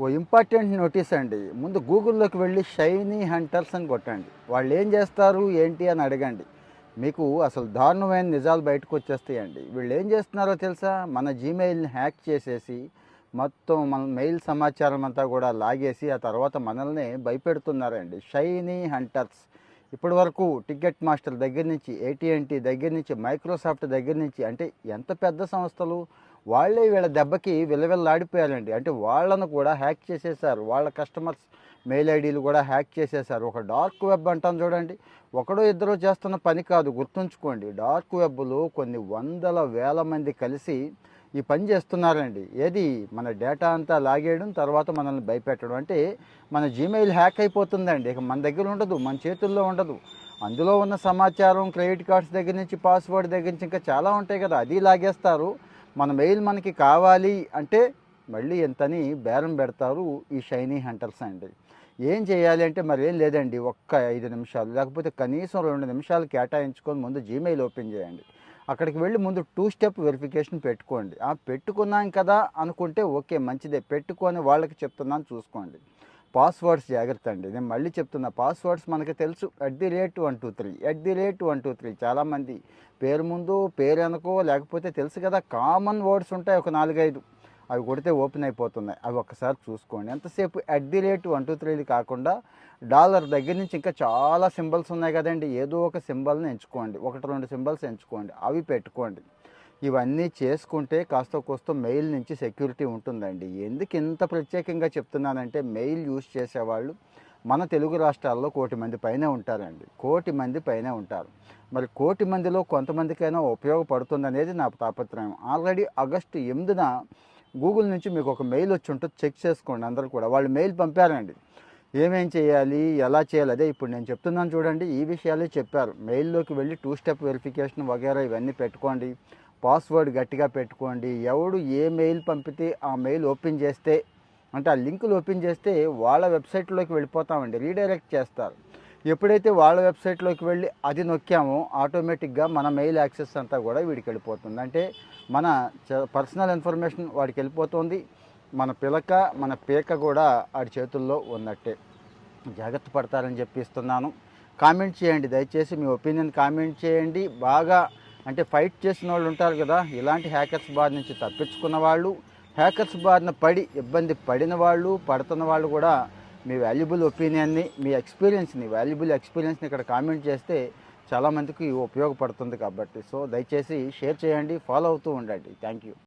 ఓ important notice అండి. ముందు గూగుల్లోకి వెళ్ళి షైనీ హంటర్స్ అని కొట్టండి. వాళ్ళు ఏం చేస్తారు ఏంటి అని అడగండి. మీకు అసలు దారుణమైన నిజాలు బయటకు వచ్చేస్తాయండి. వీళ్ళు ఏం చేస్తున్నారో తెలుసా? మన జీమెయిల్ని హ్యాక్ చేసేసి మొత్తం మన మెయిల్ సమాచారం అంతా కూడా లాగేసి ఆ తర్వాత మనల్ని భయపెడుతున్నారండి. Shiny hunters. ఇప్పటి వరకు టికెట్ మాస్టర్ దగ్గర నుంచి ఏటీఎన్టీ దగ్గర నుంచి మైక్రోసాఫ్ట్ దగ్గర నుంచి అంటే ఎంత పెద్ద సంస్థలు? వాళ్ళే వీళ్ళ దెబ్బకి విలవిల్లాడిపోయారండి. అంటే వాళ్ళను కూడా హ్యాక్ చేసేసారు వాళ్ళ కస్టమర్స్ మెయిల్ ఐడీలు కూడా హ్యాక్ చేసేసారు ఒక డార్క్ వెబ్ అంటాం చూడండి. ఒకడో ఇద్దరు చేస్తున్న పని కాదు గుర్తుంచుకోండి. డార్క్ వెబ్లో కొన్ని వందల వేల మంది కలిసి ఈ పని చేస్తున్నారండి. ఏది? మన డేటా అంతా లాగేయడం తర్వాత మనల్ని భయపెట్టడం. అంటే మన జీమెయిల్ హ్యాక్ అయిపోతుందండి. ఇక మన దగ్గర ఉండదు మన చేతుల్లో ఉండదు. అందులో ఉన్న సమాచారం క్రెడిట్ కార్డ్స్ దగ్గర నుంచి పాస్వర్డ్ దగ్గర నుంచి ఇంకా చాలా ఉంటాయి కదా. అది లాగేస్తారు. మన మెయిల్ మనకి కావాలి అంటే మళ్ళీ ఎంతని బేరం పెడతారు ఈ షైనీ హంటర్స్ అండి. ఏం చేయాలి అంటే మరి ఏం లేదండి ఒక్క ఐదు నిమిషాలు లేకపోతే కనీసం రెండు నిమిషాలు కేటాయించుకొని ముందు జీమెయిల్ ఓపెన్ చేయండి. అక్కడికి వెళ్ళి ముందు టూ స్టెప్ వెరిఫికేషన్ పెట్టుకోండి. ఆ పెట్టుకున్నాం కదా అనుకుంటే ఓకే మంచిదే. పెట్టుకొని వాళ్ళకి చెప్తున్నాను చూసుకోండి. పాస్వర్డ్స్ జాగ్రత్త అండి నేను మళ్ళీ చెప్తున్నా పాస్వర్డ్స్ మనకి తెలుసు. At the rate one two three at the rate one two three చాలామంది పేరు ముందు పేరు అనుకో లేకపోతే తెలుసు కదా కామన్ వర్డ్స్ ఉంటాయి ఒక నాలుగైదు. అవి కొడితే ఓపెన్ అయిపోతున్నాయి. అవి ఒక్కసారి చూసుకోండి. ఎంతసేపు? At the rate one two త్రీది కాకుండా డాలర్ దగ్గర నుంచి ఇంకా చాలా సింబల్స్ ఉన్నాయి కదండి. ఏదో ఒక సింబల్ని ఎంచుకోండి. ఒకటి రెండు సింబల్స్ ఎంచుకోండి. అవి పెట్టుకోండి. ఇవన్నీ చేసుకుంటే కాస్త కోస్త మెయిల్ నుంచి సెక్యూరిటీ ఉంటుందండి. ఎందుకు ఇంత ప్రత్యేకంగా చెప్తున్నానంటే మెయిల్ యూజ్ చేసేవాళ్ళు మన తెలుగు రాష్ట్రాల్లో కోటి మంది పైనే ఉంటారండి. కోటి మంది పైనే ఉంటారు. మరి కోటి మందిలో కొంతమందికైనా ఉపయోగపడుతుంది అనేది నా తాపత్రయం. ఆల్రెడీ ఆగస్టు ఎనిమిదిన గూగుల్ నుంచి మీకు ఒక మెయిల్ వచ్చి ఉంటుంది చెక్ చేసుకోండి అందరూ కూడా. వాళ్ళు మెయిల్ పంపారండి. ఏమేం చేయాలి ఎలా చేయాలి అదే ఇప్పుడు నేను చెప్తున్నాను చూడండి. ఈ విషయాలే చెప్పారు. మెయిల్లోకి వెళ్ళి టూ స్టెప్ వెరిఫికేషన్ వగేరా ఇవన్నీ పెట్టుకోండి. పాస్వర్డ్ గట్టిగా పెట్టుకోండి. ఎవడు ఏ మెయిల్ పంపితే ఆ మెయిల్ ఓపెన్ చేస్తే అంటే ఆ లింకులు ఓపెన్ చేస్తే వాళ్ళ వెబ్సైట్లోకి వెళ్ళిపోతామండి. రీడైరెక్ట్ చేస్తారు. ఎప్పుడైతే వాళ్ళ వెబ్సైట్లోకి వెళ్ళి అది నొక్కామో ఆటోమేటిక్గా మన మెయిల్ యాక్సెస్ అంతా కూడా వీడికి వెళ్ళిపోతుంది. అంటే మన పర్సనల్ ఇన్ఫర్మేషన్ వాడికి వెళ్ళిపోతుంది. మన పిలక మన పీక కూడా వాడి చేతుల్లో ఉన్నట్టే. జాగ్రత్త పడతారని చెప్పిస్తున్నాను కామెంట్ చేయండి. దయచేసి మీ ఒపీనియన్ కామెంట్ చేయండి. బాగా అంటే ఫైట్ చేసిన వాళ్ళు ఉంటారు కదా ఇలాంటి హ్యాకర్స్ బార్ నుంచి తప్పించుకున్న వాళ్ళు హ్యాకర్స్ బారిన పడి ఇబ్బంది పడిన వాళ్ళు పడుతున్న వాళ్ళు కూడా మీ వాల్యుబుల్ ఒపీనియన్ని మీ ఎక్స్పీరియన్స్ని వాల్యుబుల్ ఎక్స్పీరియన్స్ని ఇక్కడ కామెంట్ చేస్తే చాలామందికి ఉపయోగపడుతుంది కాబట్టి. సో దయచేసి షేర్ చేయండి ఫాలో అవుతూ ఉండండి. Thank you.